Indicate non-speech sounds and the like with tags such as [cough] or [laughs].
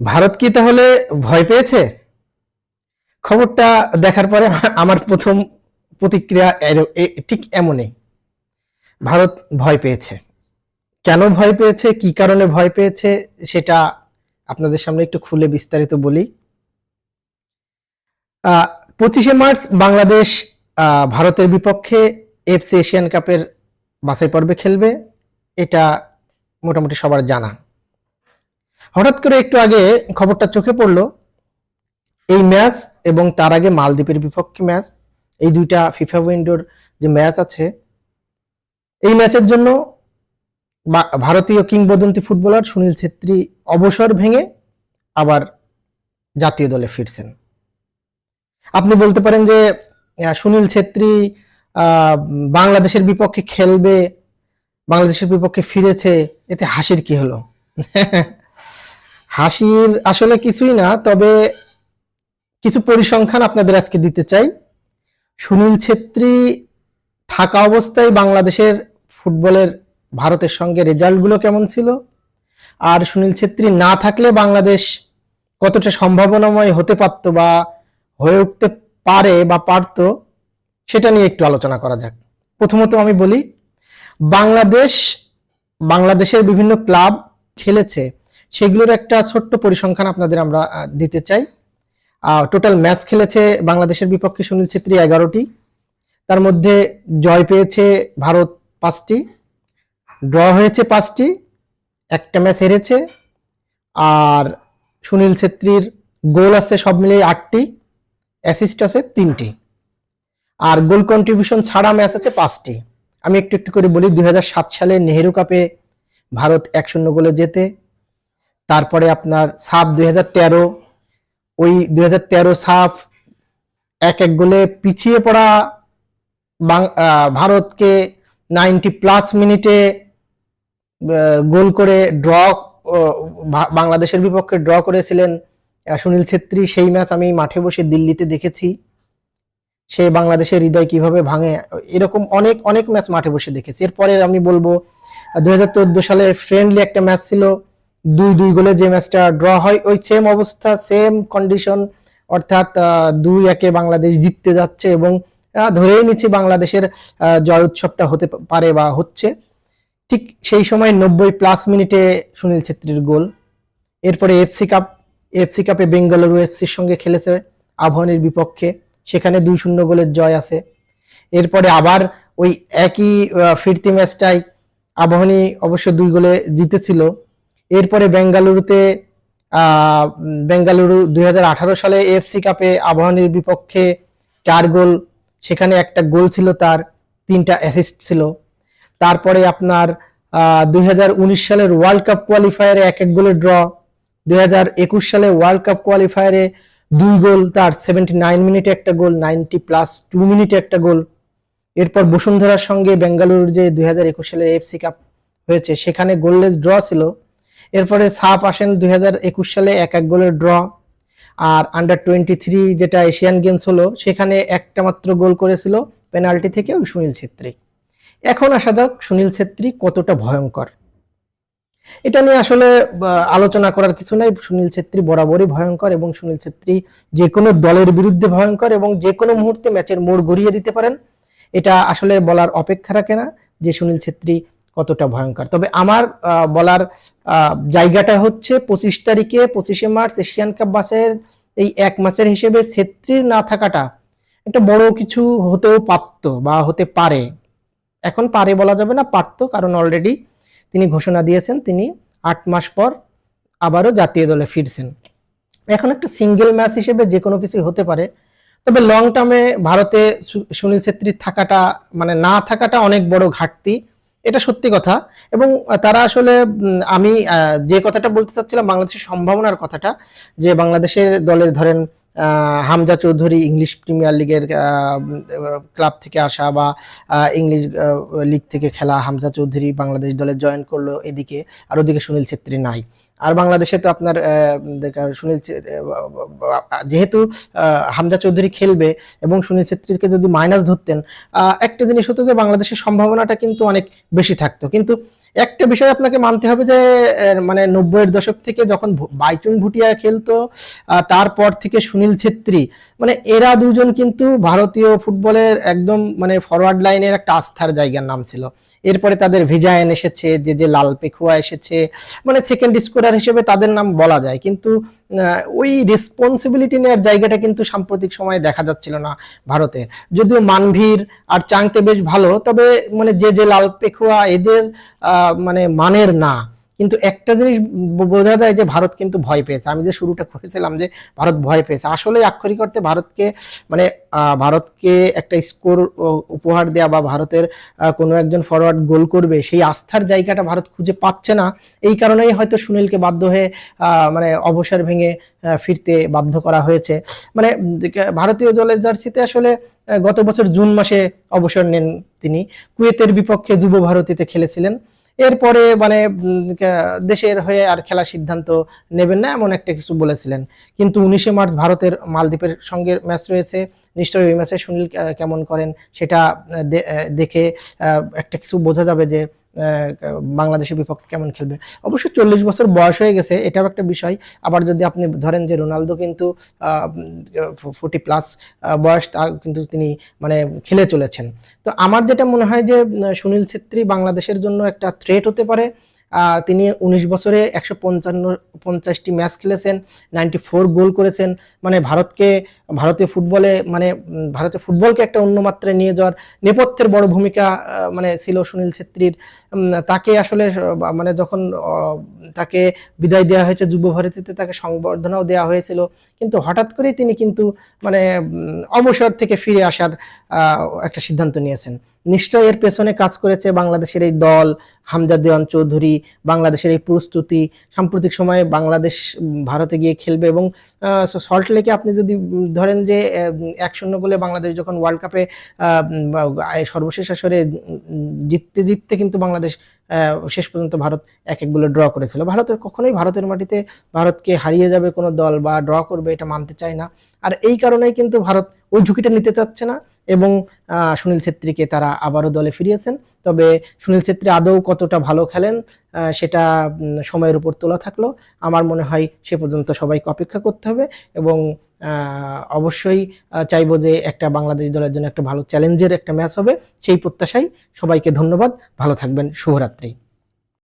ভারত কি তাহলে ভয় পেয়েছে? খবরটা দেখার পরে আমার প্রথম প্রতিক্রিয়া ঠিক এমনই। ভারত ভয় পেয়েছে। কেন ভয় পেয়েছে? কি কারণে ভয় পেয়েছে? সেটা আপনাদের সামনে একটু খুলে বিস্তারিত বলি। পঁচিশে মার্চ বাংলাদেশ ভারতের বিপক্ষে এফসি এশিয়ান কাপের বাছাই পর্বে খেলবে। এটা মোটামুটি সবার জানা। হঠাৎ করে একটু আগে খবরটা চোখে পড়ল, এই ম্যাচ এবং তার আগে মালদ্বীপের বিপক্ষে ম্যাচ, এই দুইটা ফিফা উইন্ডোর যে ম্যাচ আছে, এই ম্যাচের জন্য ভারতীয় কিংবদন্তি ফুটবলার সুনীল ছেত্রী অবসর ভেঙে আবার জাতীয় দলে ফিরছেন। আপনি বলতে পারেন যে সুনীল ছেত্রী বাংলাদেশের বিপক্ষে খেলবে, বাংলাদেশের বিপক্ষে ফিরেছে, এতে হাসির কি হলো? [laughs] হাসির আসলে কিছুই না, তবে কিছু পরিসংখ্যান আপনাদের আজকে দিতে চাই। সুনীল ছেত্রী থাকা অবস্থায় বাংলাদেশের ফুটবলের ভারতের সঙ্গে রেজাল্টগুলো কেমন ছিল? আর সুনীল ছেত্রী না থাকলে বাংলাদেশ কতটা সম্ভাবনাময় হতে পারত বা হয়ে উঠতে পারে বা পারতো, সেটা নিয়ে একটু আলোচনা করা যাক। প্রথমত আমি বলি, বাংলাদেশ, বাংলাদেশের বিভিন্ন ক্লাব খেলেছে। সেগুলোর একটা ছোট্ট পরিসংখ্যান আপনাদের আমরা দিতে চাই। টোটাল ম্যাচ খেলেছে বাংলাদেশের বিপক্ষে সুনীল ছেত্রী এগারোটি। তার মধ্যে জয় পেয়েছে ভারত পাঁচটি, ড্র হয়েছে পাঁচটি, একটা ম্যাচ হেরেছে, আর সুনীল ছেত্রীর গোল আছে সব মিলিয়ে আটটি, অ্যাসিস্ট আছে তিনটি, আর গোল কন্ট্রিবিউশন ছাড়া ম্যাচ আছে পাঁচটি। আমি একটু একটু করে বলি দু হাজার সাত সালে নেহেরু কাপে ভারত এক শূন্য গোলে জেতে তারপরে আপনার সাফ দুই হাজার তেরো, ওই দুই সাফ এক এক গোলে পিছিয়ে পড়া ভারতকে নাইনটি প্লাস মিনিটে গোল করে ড্র বাংলাদেশের বিপক্ষে ড্র করেছিলেন সুনীল ছেত্রী। সেই ম্যাচ আমি মাঠে বসে দিল্লিতে দেখেছি। সে বাংলাদেশের হৃদয় কীভাবে ভাঙে, এরকম অনেক অনেক ম্যাচ মাঠে বসে দেখেছি। এরপরে আমি বলব দু হাজার চোদ্দ সালে ফ্রেন্ডলি একটা ম্যাচ ছিল। দুই দুই গোলে যে ম্যাচটা ড্র হয়, ওই সেম অবস্থা সেম কন্ডিশন অর্থাৎ দুই একে বাংলাদেশ জিততে যাচ্ছে এবং ধরেই নিচ্ছি বাংলাদেশের জয় উৎসবটা হতে পারে বা হচ্ছে। ঠিক সেই সময় নব্বই প্লাস মিনিটে সুনীল ছেত্রীর গোল। এরপরে এফসি কাপ, এফসি কাপে বেঙ্গালুরু এফসির সঙ্গে খেলেছে আবাহনীর বিপক্ষে, সেখানে দুই শূন্য গোলের জয় আছে। এরপরে আবার ওই একই ফিরতি ম্যাচটাই আবাহনী অবশ্য দুই গোলে জিতেছিল। এরপরে বেঙ্গালুরুতে বেঙ্গালুরু দু হাজার আঠারো সালে এফসি কাপে আবাহনীর বিপক্ষে চার গোল, সেখানে একটা গোল ছিল তার, তিনটা অ্যাসিস্ট ছিল। তারপরে আপনার দুই হাজার উনিশ সালের ওয়ার্ল্ড কাপ কোয়ালিফায়ারে এক এক গোলে ড্র দুই হাজার একুশ সালে ওয়ার্ল্ড কাপ কোয়ালিফায়ারে দুই গোল, তার সেভেন্টি নাইন মিনিটে একটা গোল নাইনটি প্লাস টু মিনিটে একটা গোল। এরপর বসুন্ধরার সঙ্গে বেঙ্গালুরুর যে দুই হাজার একুশ সালে এফসি কাপ হয়েছে, সেখানে গোললেস ড্র ছিল। এরপরে সাপ আসেন দুই সালে এক এক গোলের ড্র। আর আন্ডার টোয়েন্টি থ্রি যেটা এশিয়ান গেমস হলো, সেখানে একটা মাত্র গোল করেছিল পেনাল্টি থেকে ওই সুনীল ছেত্রী। এখন আসা যাক সুনীল ছেত্রী কতটা ভয়ঙ্কর। এটা নিয়ে আসলে আলোচনা করার কিছু নাই। সুনীল ছেত্রী বরাবরই ভয়ঙ্কর এবং সুনীল ছেত্রী যে কোনো দলের বিরুদ্ধে ভয়ঙ্কর এবং যে কোনো মুহূর্তে ম্যাচের মোড় ঘুরিয়ে দিতে পারেন। এটা আসলে বলার অপেক্ষা রাখে না যে সুনীল ছেত্রী কতটা ভয়ঙ্কর। তবে আমার বলার জায়গাটা হচ্ছে পঁচিশ তারিখে পঁচিশে মার্চ এশিয়ান কাপ বাসের এই এক মাসের হিসেবে ছেত্রীর না থাকাটা একটা বড় কিছু হতেও পারত বা হতে পারে। এখন পারে বলা যাবে না, পারতো, কারণ অলরেডি তিনি ঘোষণা দিয়েছেন, তিনি আট মাস পর আবারও জাতীয় দলে ফিরছেন। এখন একটা সিঙ্গেল ম্যাচ হিসেবে যে কোনো কিছু হতে পারে। তবে লং টার্মে ভারতে সুনীল ছেত্রীর থাকাটা মানে না থাকাটা অনেক বড় ঘাটতি। এটা সত্যি কথা। এবং তারা আসলে আমি যে কথাটা বলতে চাচ্ছিলাম বাংলাদেশের সম্ভাবনার কথাটা, যে বাংলাদেশের দলের ধরেন হামজা চৌধুরী ইংলিশ প্রিমিয়ার লিগের ক্লাব থেকে আসা বা ইংলিশ লিগ থেকে খেলা হামজা চৌধুরী বাংলাদেশ দলে জয়েন করল এদিকে। আর ওদিকে সুনীল ছেত্রী নাই। আর বাংলাদেশে তো আপনার সুনীল যেহেতু হামজা চৌধুরী খেলবে এবং সুনীল ছেত্রীকে যদি মাইনাস ধরতেন একটা জিনিস হতো যে বাংলাদেশের সম্ভাবনাটা কিন্তু অনেক বেশি থাকতো। কিন্তু একটা বিষয় আপনাকে মানতে হবে যে মানে নব্বইয়ের দশক থেকে যখন বাইচুং ভুটিয়া খেলতো তারপর থেকে সুনীল ছেত্রী মানে এরা দুজন কিন্তু ভারতীয় ফুটবলের একদম মানে ফরওয়ার্ড লাইনের একটা আস্থার জায়গার নাম ছিল। এরপরে তাদের ভিজায়ন এসেছে, যে যে, লাল পেখুয়া এসেছে মানে সেকেন্ড স্কোরার হিসেবে তাদের নাম বলা যায়। কিন্তু ওই রেসপন্সিবিলিটি নেওয়ার জায়গাটা কিন্তু সাম্প্রতিক সময়ে দেখা যাচ্ছিল না ভারতের। যদিও মানভীর আর চাংতে বেশ ভালো, তবে মানে যে যে, লাল পেখুয়া এদের মানে মানের না। কিন্তু একটা জিনিস বোঝা যায় যে ভারত কিন্তু ভয় পেয়েছে। আমি যে শুরুটা করেছিলাম যে ভারত ভয় পেয়েছে আসলে আক্ষরিক অর্থে ভারতকে মানে ভারতকে একটা স্কোর উপহার দেওয়া বা ভারতের কোনো একজন ফরওয়ার্ড গোল করবে, সেই আস্থার জায়গাটা ভারত খুঁজে পাচ্ছে না। এই কারণেই হয়তো সুনীলকে বাধ্য হয়ে মানে অবসর ভেঙে ফিরতে বাধ্য করা হয়েছে। মানে ভারতীয় দলের জার্সিতে আসলে গত বছর জুন মাসে অবসর নেন তিনি। কুয়েতের বিপক্ষে যুব ভারতীতে খেলেছিলেন। এরপরে মানে দেশের হয়ে আর খেলার সিদ্ধান্ত নেবেন না এমন একটা কিছু বলেছিলেন। কিন্তু উনিশে মার্চ ভারতের মালদ্বীপের সঙ্গে ম্যাচ রয়েছে। নিশ্চয়ই ওই ম্যাচে সুনীল কেমন করেন সেটা দেখে একটা কিছু বোঝা যাবে যে বাংলাদেশের বিপক্ষে কেমন খেলবে? অবশ্য চল্লিশ বছর বয়স হয়ে গেছে, এটাও একটা বিষয়। আবার যদি আপনি ধরেন যে রোনালদো কিন্তু ফোর্টি প্লাস বয়স, তার কিন্তু তিনি মানে খেলে চলেছেন। তো আমার যেটা মনে হয় যে সুনীল ছেত্রী বাংলাদেশের জন্য একটা থ্রেট হতে পারে। তিনি উনিশ বছরে একশো পঞ্চান্ন, পঞ্চাশটি ম্যাচ খেলেছেন, নাইনটি ফোর গোল করেছেন। মানে ভারতকে, ভারতীয় ফুটবলে মানে ভারতীয় ফুটবলকে একটা অন্য মাত্রায় নিয়ে যাওয়ার নেপথ্যের বড় ভূমিকা মানে ছিল সুনীল ছেত্রীর। তাকে আসলে মানে যখন তাকে বিদায় দেওয়া হয়েছে যুব ভারতীতে, তাকে সংবর্ধনাও দেওয়া হয়েছিল। কিন্তু হঠাৎ করেই তিনি কিন্তু মানে অবসর থেকে ফিরে আসার একটা সিদ্ধান্ত নিয়েছেন। নিশ্চয় এর পেছনে কাজ করেছে বাংলাদেশের এই দল, হামজা দেওয়ান চৌধুরী, বাংলাদেশের এই প্রস্তুতি, সাম্প্রতিক সময়ে বাংলাদেশ ভারতে গিয়ে খেলবে এবং সল্ট লেকে আপনি যদি ধরেন যে এক শূন্য গোলে বাংলাদেশ যখন ওয়ার্ল্ড কাপে সর্বশেষ আসরে জিততে জিততে কিন্তু বাংলাদেশ শেষ পর্যন্ত ভারত এক এক ড্র করেছিল। ভারতের কখনোই ভারতের মাটিতে ভারতকে হারিয়ে যাবে কোনো দল বা ড্র করবে এটা মানতে চায় না। আর এই কারণেই কিন্তু ভারত ওই ঝুঁকিটা নিতে চাচ্ছে না। এবং সুনীল ছেত্রীকে তারা আবারও দলে ফিরিয়েছেন। তবে সুনীল ছেত্রী আদৌ কতটা ভালো খেলেন সেটা সময়ের উপর তোলা থাকল। আমার মনে হয় সে পর্যন্ত সবাইকে অপেক্ষা করতে হবে এবং অবশ্যই চাইব যে একটা বাংলাদেশ দলের জন্য একটা ভালো চ্যালেঞ্জের একটা ম্যাচ হবে। সেই প্রত্যাশাই সবাইকে ধন্যবাদ। ভালো থাকবেন। শুভরাত্রি।